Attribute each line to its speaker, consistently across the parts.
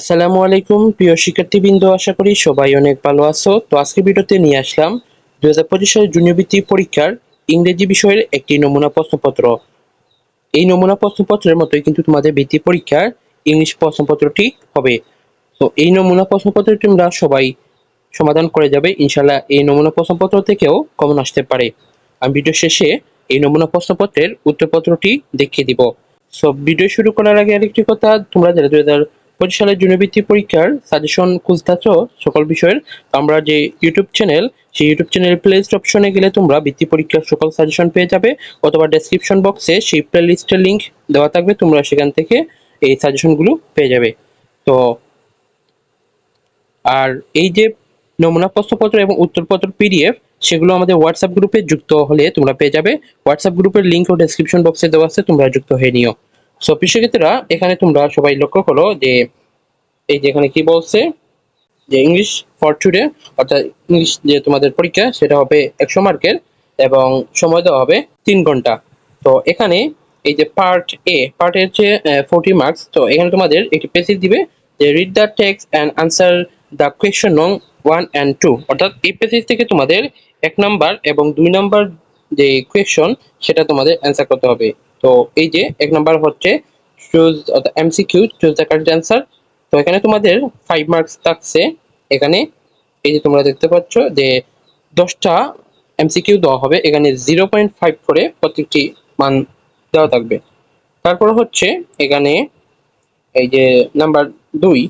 Speaker 1: আসসালামু আলাইকুম প্রিয় শিক্ষার্থীবৃন্দ আশা করি সবাই অনেক ভালো আছো তো আজকে ভিডিওতে নিয়ে আসলাম দু হাজার পঁচিশ সালের জুনিয়র বৃত্তি পরীক্ষার ইংরেজি বিষয়ের একটি নমুনা প্রশ্নপত্র এই নমুনা প্রশ্নপত্রের মতোই কিন্তু তোমাদের বৃত্তি পরীক্ষার ইংলিশ প্রশ্নপত্রটি হবে তো এই নমুনা প্রশ্নপত্র তোমরা সবাই সমাধান করে যাবে ইনশাল্লাহ এই নমুনা প্রশ্নপত্র থেকেও কমন আসতে পারে আমি ভিডিও শেষে এই নমুনা প্রশ্নপত্রের উত্তরপত্রটি দেখিয়ে দিব সব ভিডিও শুরু করার আগে আরেকটি কথা তোমরা যারা দু হাজার পঁচিশ সালের জুনিভিত্তিক পরীক্ষার সাজেশন খুঁজতেছ সকল বিষয়ের আমরা যে ইউটিউব চ্যানেল সেই ইউটিউব চ্যানেল প্লে লিস্ট অপশনে গেলে তোমরা বৃত্তি পরীক্ষার সকল সাজেশন পেয়ে যাবে অথবা ডেসক্রিপশন বক্সে সেই প্লে লিস্টের লিঙ্ক দেওয়া থাকবে তোমরা সেখান থেকে এই সাজেশনগুলো পেয়ে যাবে তো আর এই যে নমুনা প্রশ্নপত্র এবং উত্তরপত্র পিডিএফ সেগুলো আমাদের হোয়াটসঅ্যাপ গ্রুপে যুক্ত হলে তোমরা পেয়ে যাবে হোয়াটসঅ্যাপ গ্রুপের লিঙ্ক ও ডেসক্রিপশন বক্সে দেওয়া আছে তোমরা যুক্ত হয়ে নিও সো শিক্ষার্থীরা এখানে তোমরা সবাই লক্ষ্য করো যে এই যে এখানে কি বলছে যে ইংলিশ ফর টুডে অর্থাৎ ইংলিশ যে তোমাদের পরীক্ষা সেটা হবে একশো মার্কের এবং সময় দেওয়া হবে তিন ঘন্টা তো এখানে এই যে পার্ট এ পার্ট এ হচ্ছে ফোরটি মার্কস তো এখানে তোমাদের একটি পেসেজ দিবে যে read the text and answer the question নং ওয়ান অ্যান্ড টু অর্থাৎ এই পেসেজ থেকে তোমাদের এক নাম্বার এবং দুই নাম্বার যে কোয়েশন সেটা তোমাদের অ্যান্সার করতে হবে তো এই যে এক নম্বর হচ্ছে choose MCQ choose the correct answer তো এখানে তোমাদের ফাইভ মার্কস থাকছে এখানে এই যে তোমরা দেখতে পাচ্ছ যে দশটা এমসিকিউ দেওয়া হবে এখানে জিরো পয়েন্ট ফাইভ করে প্রত্যেকটি মান দেওয়া থাকবে তারপর হচ্ছে এখানে এই যে নাম্বার দুই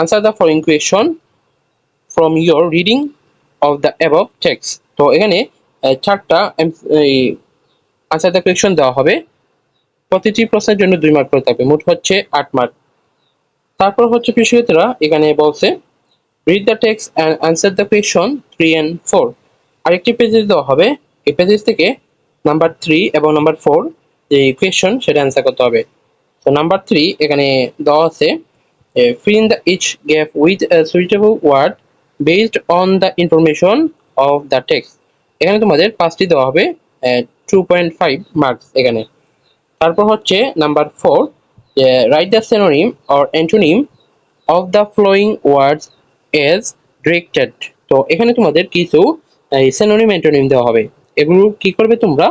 Speaker 1: answer the following question from your reading of the above text তো এখানে চারটা এই আনসার দ্য কারেকশন দেওয়া হবে প্রতিটি প্রশ্নের জন্য দুই মার্ক করে থাকবে মোট হচ্ছে আট মার্ক তারপর হচ্ছে বিশেষজ্ঞরা এখানে বলছে read the text and answer the question three and four আরেকটি পেজেস দেওয়া হবে এই পেজেস থেকে নাম্বার থ্রি এবং নাম্বার ফোর যে কোয়েশন সেটা অ্যান্সার করতে হবে তো নাম্বার থ্রি এখানে দেওয়া আছে fill the each gap with suitable word based on the information of the text এখানে তোমাদের পাঁচটি দেওয়া হবে টু পয়েন্ট ফাইভ মার্কস এখানে তারপর হচ্ছে number four write the synonym or antonym of the following words as directed তো এখানে তোমাদের কিছু সেনোনিম অ্যান্টোনিম দেওয়া হবে এগুলো কি করবে তোমরা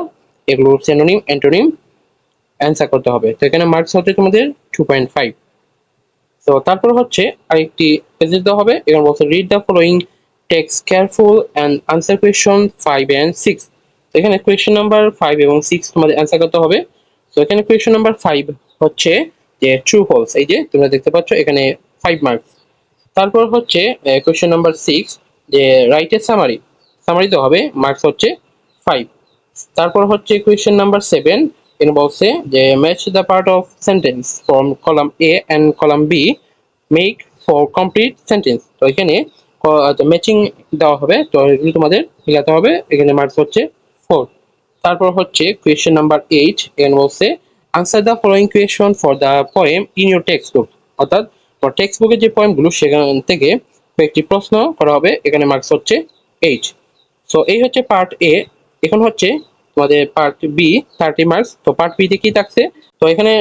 Speaker 1: এগুলো সেনোনিম অ্যান্টোনিম অ্যান্সার করতে হবে তো এখানে মার্কস হচ্ছে তোমাদের টু পয়েন্ট ফাইভ তো তারপর হচ্ছে আরেকটি পেজে দেওয়া হবে এখানে বলছে read the following text carefully and answer question five and six এখানে কোয়েশ্চেন নাম্বার ফাইভ এবং সিক্স তোমাদের অ্যান্সার করতে হবে তো এখানে কোয়েশ্চেন নাম্বার ফাইভ হচ্ছে যে ট্রু ফলস এই যে তোমরা দেখতে পাচ্ছ এখানে ফাইভ মার্কস তারপর হচ্ছে কোয়েশ্চেন নাম্বার সিক্স যে রাইটের সামারি সামারি তো হবে মার্কস হচ্ছে ফাইভ তারপর হচ্ছে কোয়েশ্চেন নাম্বার সেভেন এখানে বলছে যে match the part of sentence from column A and column B make four complete sentence তো এখানে ম্যাচিং দেওয়া হবে তো এগুলো তোমাদের মিলাতে হবে এখানে মার্কস হচ্ছে ফোর তারপর হচ্ছে কোয়েশ্চেন নাম্বার এইট এন বলছে answer the following question for the poem in your text book অর্থাৎ টেক্সট বুকের যে পয়েমগুলো সেখান থেকে কয়েকটি প্রশ্ন করা হবে এখানে মার্কস হচ্ছে এইট সো এই হচ্ছে পার্ট এ এখন হচ্ছে তোমাদের পার্ট বি থার্টি মার্কস তো পার্ট তে কি থাকছে তো এখানে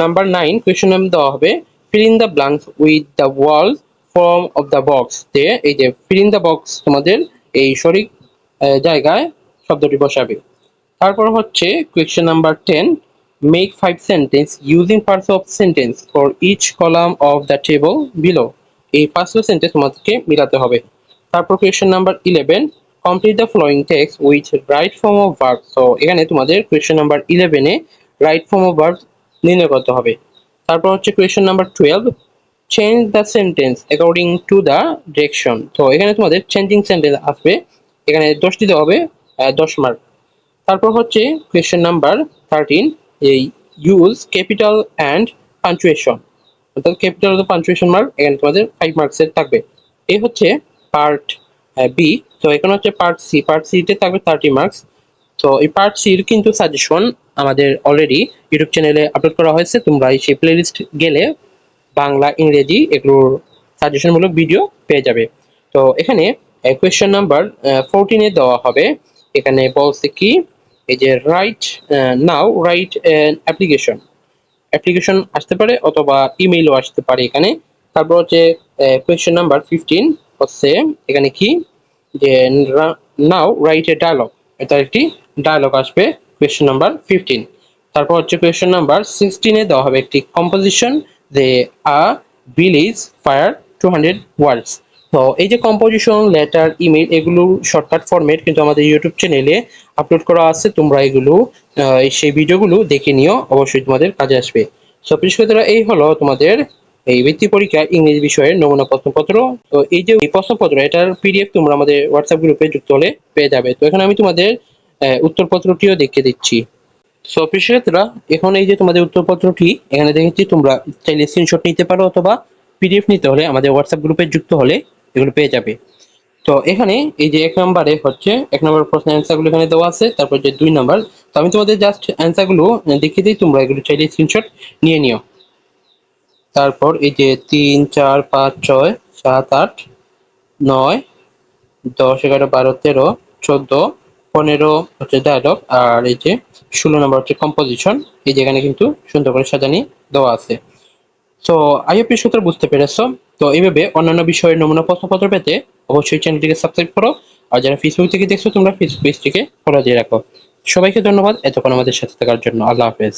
Speaker 1: নাম্বার নাইন কোয়েশ্চেন নাম্বার দেওয়া হবে fill in the blanks with the word form of the box দিয়ে এই যে ফিল ইন দ্য বক্স তোমাদের এই সঠিক জায়গায় শব্দটি বসাবে তারপর হচ্ছে question number ten make five sentence using parts of sentence for each column of the table below এই পাঁচটা সেন্টেন্স তোমাদেরকে মিলাতে হবে তারপর question number eleven complete the following text with right form of verb so এখানে তোমাদের question number ইলেভেনে right form of verb নির্ণয় করতে হবে তারপর হচ্ছে question number twelve change the sentence according to the direction তো এখানে তোমাদের চেঞ্জিং সেন্টেন্স আসবে এখানে দশটি দেওয়া হবে দশ মার্ক তারপর হচ্ছে কোয়েশ্চেন নাম্বার থার্টিন এই ইউজ ক্যাপিটাল অ্যান্ড পাঞ্চুয়েশন অর্থাৎ ক্যাপিটাল অফ পাঞ্চুয়েশন মার্ক এখানে তোমাদের ফাইভ মার্কসের থাকবে এই হচ্ছে পার্ট বি তো এখানে হচ্ছে পার্ট সি পার্ট সিতে থাকবে থার্টি মার্কস তো এই পার্ট সির কিন্তু সাজেশন আমাদের অলরেডি ইউটিউব চ্যানেলে আপলোড করা হয়েছে তোমরা এই সেই প্লেলিস্ট গেলে বাংলা ইংরেজি এগুলোর সাজেশনমূলক ভিডিও পেয়ে যাবে তো এখানে কোয়েশ্চেন নাম্বার ফোরটিনে দেওয়া হবে এখানে বলছে কি এই যে write now write application application আসতে পারে অথবা ইমেইলও আসতে পারে এখানে তারপর হচ্ছে কোয়েশ্চেন নাম্বার ফিফটিন হচ্ছে এখানে কি যে নাও রাইট এ ডায়লগ এটা একটি ডায়লগ আসবে কোয়েশ্চেন নাম্বার ফিফটিন তারপর হচ্ছে কোয়েশ্চেন নাম্বার সিক্সটিনে দেওয়া হবে একটি কম্পোজিশন যে a village fire two hundred words তো এই যে কম্পোজিশন লেটার ইমেল এগুলো শর্টকাট ফরম্যাট কিন্তু আমাদের ইউটিউব চ্যানেলে আপলোড করা আছে তোমরা এগুলো সেই ভিডিওগুলো দেখে নিও অবশ্যই তোমাদের কাজে আসবে সো পৃষ্ঠরা এই হলো তোমাদের এই বৃত্তি পরীক্ষা ইংরেজি বিষয়ের নমুনা প্রশ্নপত্র তো এই যে প্রশ্নপত্র এটার পিডিএফ তোমরা আমাদের হোয়াটসঅ্যাপ গ্রুপে যুক্ত হলে পেয়ে যাবে তো এখন আমি তোমাদের উত্তরপত্রটিও দেখিয়ে দিচ্ছি সো পৃষ্ঠরা এখন এই যে তোমাদের উত্তরপত্রটি এখানে দেখেছি তোমরা চাইলে স্ক্রিনশট নিতে পারো অথবা পিডিএফ নিতে হলে আমাদের হোয়াটসঅ্যাপ গ্রুপে যুক্ত হলে এগুলো পেয়ে যাবে তো এখানে এই যে এক নম্বরে হচ্ছে এক নম্বর প্রশ্নের অ্যান্সারগুলো এখানে দেওয়া আছে তারপর যে দুই নম্বর তো আমি তোমাদের জাস্ট অ্যান্সারগুলো দেখিয়ে দিই তোমরা এগুলো চাইলে স্ক্রিনশট নিয়ে নিও তারপর এই যে তিন চার পাঁচ ছয় সাত আট নয় দশ এগারো বারো তেরো চোদ্দো পনেরো হচ্ছে ডায়লগ আর এই যে ষোলো নম্বর হচ্ছে কম্পোজিশন এই যেখানে কিন্তু সুন্দর করে সাজানি দেওয়া আছে সো আইওপি সূত্র বুঝতে পেরেছো তো এইভাবে অন্যান্য বিষয়ের নমুনা প্রশ্নপত্র পেতে অবশ্যই চ্যানেলটিকে সাবস্ক্রাইব করো আর যারা ফেসবুক থেকে দেখছো তোমরা ফেসবুক পেজটিকে ফলো দিয়ে রাখো সবাইকে ধন্যবাদ এতক্ষণ আমাদের সাথে থাকার জন্য আল্লাহ হাফেজ